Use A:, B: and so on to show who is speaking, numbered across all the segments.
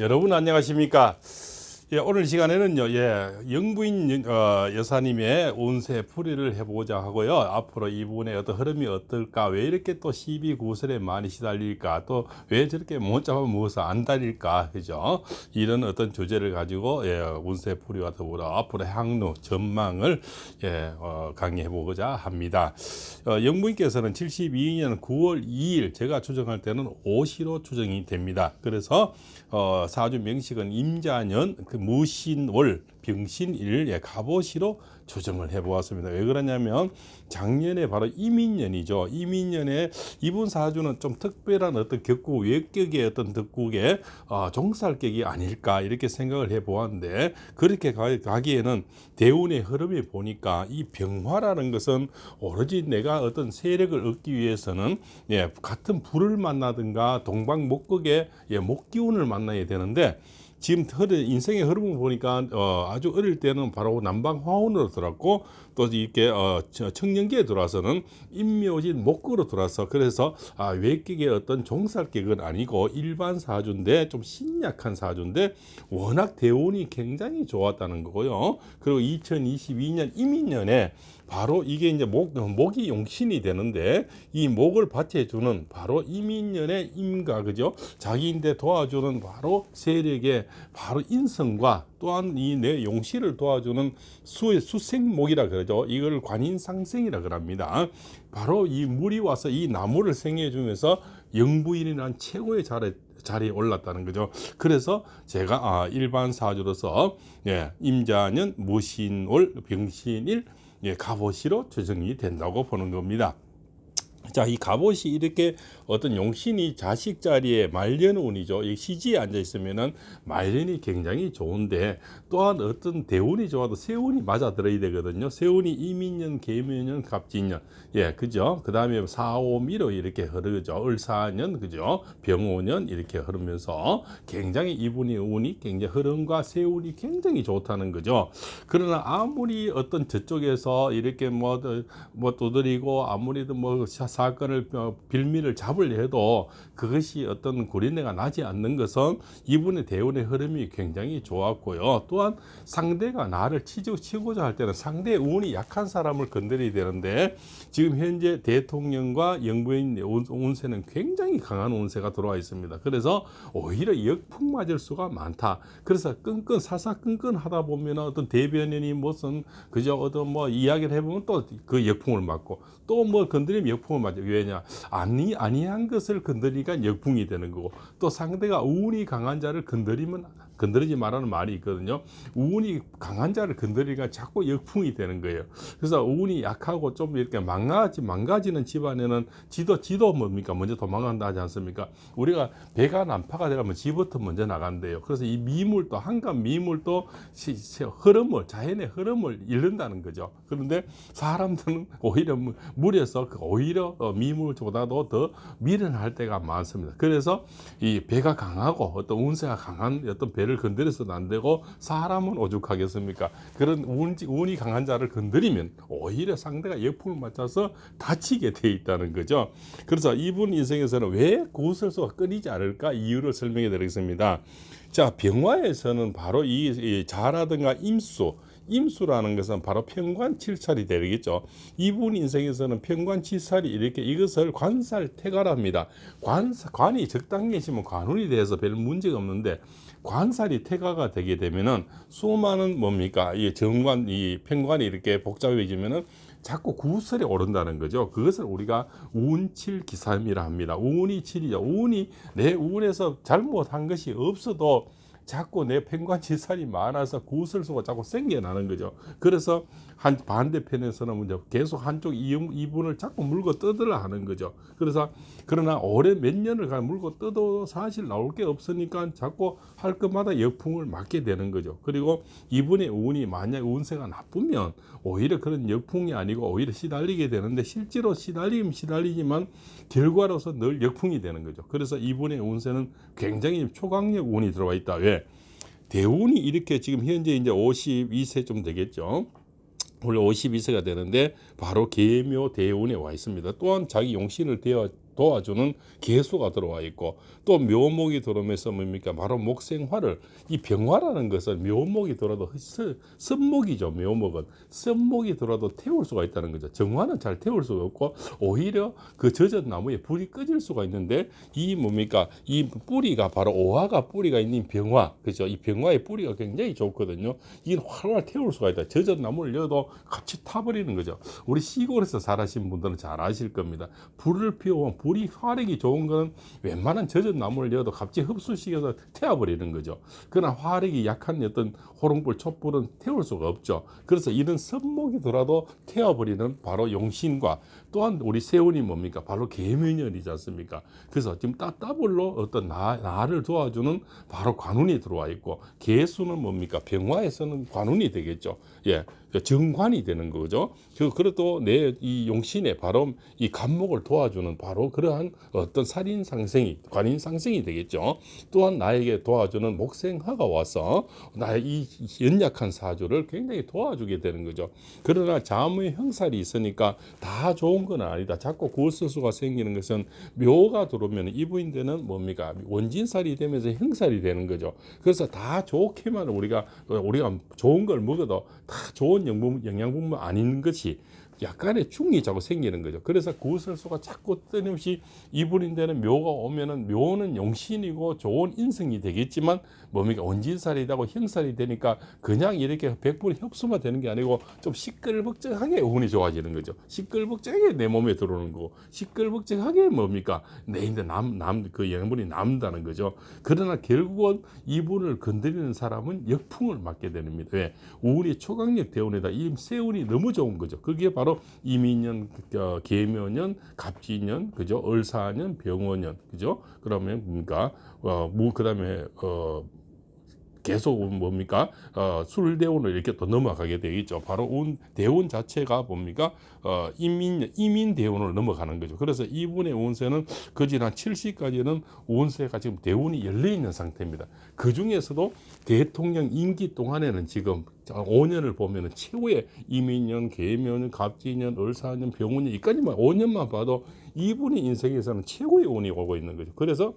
A: 여러분 안녕하십니까? 예, 오늘 시간에는요, 예, 영부인 어, 여사님의 운세 풀이를 해보자 하고요. 앞으로 이분의 어떤 흐름이 어떨까? 왜 이렇게 또 시비 구설에 많이 시달릴까? 또 왜 저렇게 못 잡아 무엇을 안 달릴까? 그죠? 이런 어떤 주제를 가지고 예, 운세 풀이와 더불어 앞으로 향로 전망을 예, 어, 강의해 보고자 합니다. 어, 영부인께서는 72년 9월 2일 제가 추정할 때는 오시로 추정이 됩니다. 그래서 어, 사주 명식은 임자년 그 무신월 병신일 예, 갑오시로 조정을 해보았습니다. 왜 그러냐면 작년에 바로 이민년이죠. 이민년에 이분 사주는 좀 특별한 어떤 격구 외격의 어떤 덕국의 어, 종살격이 아닐까 이렇게 생각을 해보았는데 그렇게 가, 가기에는 대운의 흐름이 보니까 이 병화라는 것은 오로지 내가 어떤 세력을 얻기 위해서는 예, 같은 불을 만나든가 동방목극의 예, 목기운을 만나야 되는데 지금 흐르, 인생의 흐름을 보니까 어, 아주 어릴 때는 바로 남방 화운으로 들어왔고 또 이렇게 어, 저- 청년기에 들어와서는 임묘진 목구로 들어와서 그래서 아, 외격의 어떤 종살격은 아니고 일반 사주인데 좀 신약한 사주인데 워낙 대운이 굉장히 좋았다는 거고요. 그리고 2022년 이민년에 바로 이게 이제 목, 목이 용신이 되는데 이 목을 받쳐주는 바로 이민년의 임가 그죠? 자기인데 도와주는 바로 세력의 바로 인성과 또한 이 내 용신을 도와주는 수의 수생목이라 그러죠. 이걸 관인상생이라 그럽니다. 바로 이 물이 와서 이 나무를 생해 주면서 영부인이라는 최고의 자리 자리에 올랐다는 거죠. 그래서 제가 아, 일반 사주로서 예, 임자년 무신월 병신일 예, 갑오시로 조정이 된다고 보는 겁니다. 자, 이 갑옷이 이렇게 어떤 용신이 자식 자리에 말년 운이죠. 이 시지에 앉아 있으면은 말년이 굉장히 좋은데 또한 어떤 대운이 좋아도 세운이 맞아 들어야 되거든요. 세운이 이민년, 계묘년, 갑진년. 예, 그죠? 그 다음에 사오미로 이렇게 흐르죠. 을사년, 그죠? 병오년 이렇게 흐르면서 굉장히 이분이 운이 굉장히 흐름과 세운이 굉장히 좋다는 거죠. 그러나 아무리 어떤 저쪽에서 이렇게 뭐, 뭐 두드리고 아무리도 뭐 사- 사건을 어, 빌미를 잡으려 해도 그것이 어떤 구린내가 나지 않는 것은 이분의 대운의 흐름이 굉장히 좋았고요. 또한 상대가 나를 치고 치고자 할 때는 상대의 운이 약한 사람을 건드려야 되는데 지금 현재 대통령과 영부인 운- 운세는 굉장히 강한 운세가 들어와 있습니다. 그래서 오히려 역풍 맞을 수가 많다. 그래서 끈끈 사사끈끈 하다 보면 어떤 대변인이 무슨 그저 어떤 뭐 이야기를 해보면 또 그 역풍을 맞고 또 뭐 건드리면 역풍을 맞아. 왜냐? 아니 아니한 것을 건드리니까 역풍이 되는 거고 또 상대가 운이 강한 자를 건드리면 건드리지 말라는 말이 있거든요. 운이 강한 자를 건드리니까 자꾸 역풍이 되는 거예요. 그래서 운이 약하고 좀 이렇게 망가지 망가지는 집안에는 지도 지도 뭡니까 먼저 도망간다 하지 않습니까? 우리가 배가 난파가 되려면 지부터 먼저 나간대요. 그래서 이 미물도 한간 미물도 흐름을 자연의 흐름을 잃는다는 거죠. 그런데 사람들은 오히려 무- 물에서 그 오히려 어, 미물보다도 더 미련할 때가 많습니다. 그래서 이 배가 강하고 어떤 운세가 강한 어떤 배를 건드려서도 안 되고 사람은 오죽하겠습니까? 그런 운, 운이 강한 자를 건드리면 오히려 상대가 역풍을 맞아서 다치게 돼 있다는 거죠. 그래서 이분 인생에서는 왜 구설수가 끊이지 않을까 이유를 설명해 드리겠습니다. 자, 병화에서는 바로 이, 이 자라든가 임수 임수라는 것은 바로 편관칠살이 되겠죠. 이분 인생에서는 편관칠살이 이렇게 이것을 관살태가랍니다. 관 관이 적당히 계시면 관운이 돼서 별 문제가 없는데 관살이 태가가 되게 되면은 수많은 뭡니까 이 정관 이 편관이 이렇게 복잡해지면은 자꾸 구설에 오른다는 거죠. 그것을 우리가 운칠 기삼이라 합니다. 운이 칠이죠. 운이 내 운에서 잘못한 것이 없어도 자꾸 내 편관치살이 많아서 구설수가 자꾸 생겨나는 거죠. 그래서 한 반대편에서는 이제 계속 한쪽 이- 이분을 자꾸 물고 뜯으려 하는 거죠. 그래서 그러나 올해 몇 년을 가 물고 뜯어도 사실 나올 게 없으니까 자꾸 할 것마다 역풍을 맞게 되는 거죠. 그리고 이분의 운이 만약 운세가 나쁘면 오히려 그런 역풍이 아니고 오히려 시달리게 되는데 실제로 시달리면 시달리지만 결과로서 늘 역풍이 되는 거죠. 그래서 이분의 운세는 굉장히 초강력 운이 들어와 있다. 왜? 대운이 이렇게 지금 현재 이제 52세쯤 되겠죠. 원래 52세가 되는데 바로 계묘 대운에 와 있습니다. 또한 자기 용신을 대어 도와주는 개수가 들어와 있고 또 묘목이 들어오면서 뭡니까? 바로 목생화를 이 병화라는 것은 묘목이 들어도 스- 습목이죠 묘목은. 습목이 들어도 태울 수가 있다는 거죠. 정화는 잘 태울 수가 없고 오히려 그 젖은 나무에 불이 꺼질 수가 있는데 이 뭡니까? 이 뿌리가 바로 오화가 뿌리가 있는 병화 그죠? 이 병화의 뿌리가 굉장히 좋거든요. 이게 활활 태울 수가 있다. 젖은 나무를 여도 같이 타버리는 거죠. 우리 시골에서 살아신 분들은 잘 아실 겁니다. 불을 피우면 불이 화력이 좋은 거는 웬만한 젖은 나무를 여도 갑자기 흡수시켜서 태워버리는 거죠. 그러나 화력이 약한 어떤 호롱불 촛불은 태울 수가 없죠. 그래서 이런 섭목이 더라도 태워버리는 바로 용신과 또한 우리 세운이 뭡니까? 바로 계면열이지 않습니까? 그래서 지금 따따블로 어떤 나, 나를 도와주는 바로 관운이 들어와 있고 개수는 뭡니까? 병화에서는 관운이 되겠죠. 예 정관이 되는 거죠. 그 그래도 내 이 용신의 바로 이 간목을 도와주는 바로 그러한 어떤 살인 상생이 관인 상생이 되겠죠. 또한 나에게 도와주는 목생화가 와서 나의 이 연약한 사주를 굉장히 도와주게 되는 거죠. 그러나 자무의 형살이 있으니까 다 좋은 건 아니다. 자꾸 구설수가 생기는 것은 묘가 들어오면 이부인되는 뭡니까 원진살이 되면서 형살이 되는 거죠. 그래서 다 좋게만 우리가 우리가 좋은 걸 먹어도 다 좋은 영양분만 아닌 것이 약간의 충이 자꾸 생기는 거죠. 그래서 구설수가 자꾸 끊임없이 이분인데는 묘가 오면은 묘는 용신이고 좋은 인성이 되겠지만 뭡니까 원진살이라고 형살이 되니까 그냥 이렇게 100% 흡수만 되는 게 아니고 좀 시끌벅적하게 운이 좋아지는 거죠. 시끌벅적하게 내 몸에 들어오는 거고 시끌벅적하게 뭡니까 내 인데 남 남 그 영양분이 남다는 거죠. 그러나 결국은 이분을 건드리는 사람은 역풍을 맞게 됩니다. 왜 우리 초강력 대운에다 이 세운이 너무 좋은 거죠. 그게 바로 이민년, 어, 계묘년, 갑진년, 그죠? 을사년, 병원년, 그죠? 그러면 뭡니까? 어, 무 그다음에 어 계속 뭡니까 어, 술대운을 이렇게 또 넘어가게 되겠죠. 바로 운 대운 자체가 뭡니까 어, 이민 이민 대운을 넘어가는 거죠. 그래서 이분의 운세는 거진 한 70까지는 운세가 지금 대운이 열려 있는 상태입니다. 그 중에서도 대통령 임기 동안에는 지금 5년을 보면은 최후의 이민년, 계묘년, 갑진년, 을사년, 병운년 이까지만 5년만 봐도 이분의 인생에서는 최고의 운이 오고 있는 거죠. 그래서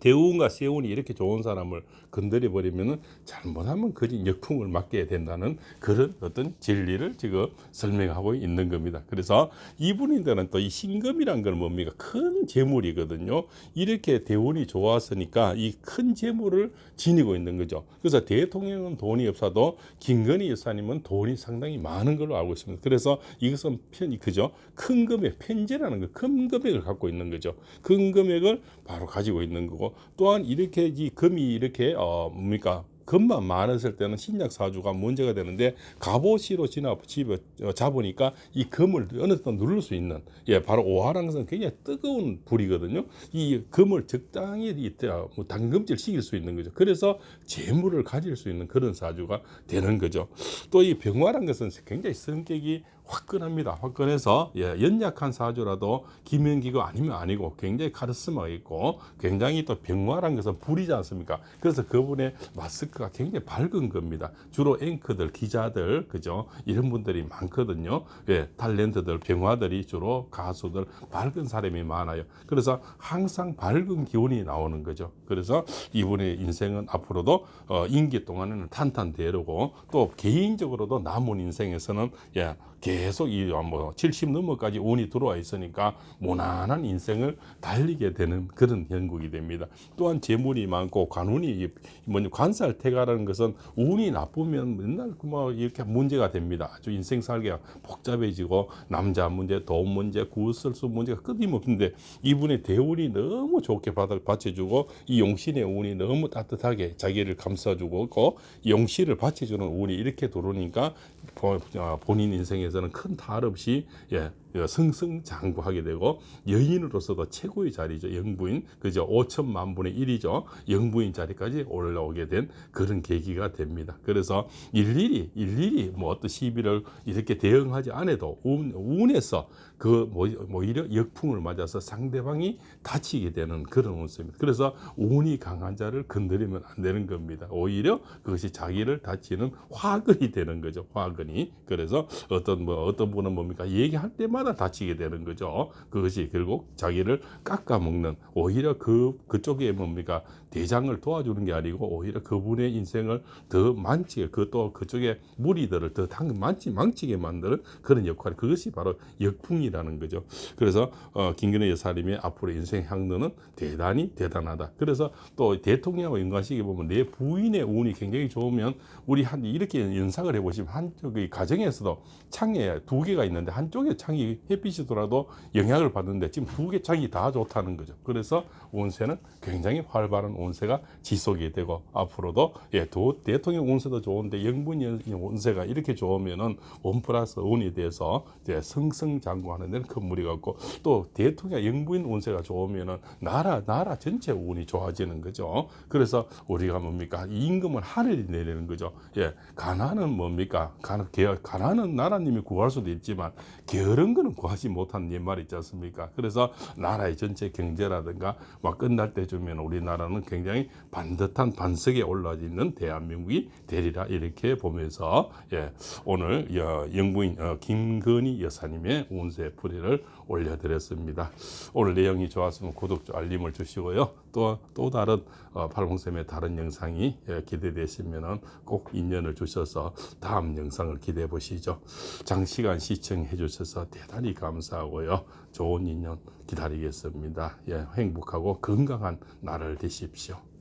A: 대운과 세운이 이렇게 좋은 사람을 건드려 버리면은 잘못하면 거진 역풍을 맞게 된다는 그런 어떤 진리를 지금 설명하고 있는 겁니다. 그래서 이분인들은 또 이 신금이란 건 뭡니까? 큰 재물이거든요. 이렇게 대운이 좋았으니까 이 큰 재물을 지니고 있는 거죠. 그래서 대통령은 돈이 없어도 김건희 여사님은 돈이 상당히 많은 걸로 알고 있습니다. 그래서 이것은 편 그죠? 큰 금액 편제라는 거, 큰 금액을 갖고 있는 거죠. 큰 금액을 바로 가지고 있는 거고 또한 이렇게 이 금이 이렇게 어 뭡니까? 금만 많았을 때는 신약 사주가 문제가 되는데 갑오시로 지나 집에 어, 잡으니까 이 금을 어느 정도 누를 수 있는 예 바로 것은 굉장히 뜨거운 불이거든요. 이 금을 적당히 이 어, 뭐 당금질 시킬 수 있는 거죠. 그래서 재물을 가질 수 있는 그런 사주가 되는 거죠. 또 이 병화란 것은 굉장히 성격이 화끈합니다. 화끈해서 예, 연약한 사주라도 기면기가 아니면 아니고 굉장히 카리스마가 있고 굉장히 또 병화란 것은 불이지 않습니까? 그래서 그분의 마스크가 굉장히 밝은 겁니다. 주로 앵커들, 기자들, 그죠? 이런 분들이 많거든요. 예, 탤런트들, 병화들이 주로 가수들 밝은 사람이 많아요. 그래서 항상 밝은 기운이 나오는 거죠. 그래서 이분의 인생은 앞으로도 어, 임기 동안에는 탄탄대로고 또 개인적으로도 남은 인생에서는 예, 계속 이뭐70 넘어까지 운이 들어와 있으니까 무난한 인생을 달리게 되는 그런 형국이 됩니다. 또한 재물이 많고 관운이 뭐냐 관살태가라는 것은 운이 나쁘면 맨날 뭐 이렇게 문제가 됩니다. 아주 인생 살기가 복잡해지고 남자 문제, 돈 문제, 구설수 문제가 끊임없는데 이분의 대운이 너무 좋게 받아 받쳐주고 이 용신의 운이 너무 따뜻하게 자기를 감싸주고 있고 용신을 받쳐주는 운이 이렇게 들어오니까 보- 어, 본인 인생에서는 큰 탈 없이 예, 예, 승승장구하게 되고 여인으로서도 최고의 자리죠. 영부인. 그죠? 5천만 분의 1이죠. 영부인 자리까지 올라오게 된 그런 계기가 됩니다. 그래서 일일이 일일이 뭐 어떤 시비를 이렇게 대응하지 않아도 운, 운에서 그 뭐- 오히려 역풍을 맞아서 상대방이 다치게 되는 그런 운세입니다. 그래서 운이 강한 자를 건드리면 안 되는 겁니다. 오히려 그것이 자기를 다치는 화근이 되는 거죠. 화근이. 그래서 어떤 뭐 어떤 분은 뭡니까? 얘기할 때마다 때마다 다치게 되는 거죠. 그것이 결국 자기를 깎아먹는 오히려 그 그쪽에 뭡니까 대장을 도와주는 게 아니고 오히려 그분의 인생을 더 만지게 그 또 그쪽에 무리들을 더 당, 만지 망치게 만드는 그런 역할 그것이 바로 역풍이라는 거죠. 그래서 어, 김근혜 여사님의 앞으로 인생 향로는 대단히 대단하다. 그래서 또 대통령하고 연관시켜 보면 내 부인의 운이 굉장히 좋으면 우리 한 이렇게 연상을 해보시면 한쪽의 가정에서도 창에 두 개가 있는데 한쪽에 창이 햇빛이 돌아도 영향을 받는데 지금 두 개 창이 다 좋다는 거죠. 그래서 운세는 굉장히 활발한 운세가 지속이 되고 앞으로도 예, 도, 대통령 운세도 좋은데 영분 연- 운세가 이렇게 좋으면은 원 플러스 운이 돼서 이제 승승장구하는 데는 큰 무리가 없고 또 대통령 영부인 운세가 좋으면은 나라 나라 전체 운이 좋아지는 거죠. 그래서 우리가 뭡니까 임금은 하늘이 내리는 거죠. 예, 가난은 뭡니까 가난 게- 가난은 나라님이 구할 수도 있지만 게으른 거는 구하지 못하는 옛말 있지 않습니까? 그래서 나라의 전체 경제라든가 막 끝날 때쯤에는 우리나라는 굉장히 반듯한 반석에 올라 있는 대한민국이 되리라 이렇게 보면서 예, 오늘 여- 영부인 어, 김건희 여사님의 운세 풀이를 올려드렸습니다. 오늘 내용이 좋았으면 구독, 알림을 주시고요. 또, 또 다른 어, 팔봉쌤의 다른 영상이 예, 기대되시면 꼭 인연을 주셔서 다음 영상을 기대해 보시죠. 장시간 시청해 주셔서 대단히 감사하고요. 좋은 인연 기다리겠습니다. 예, 행복하고 건강한 날을 되십시오.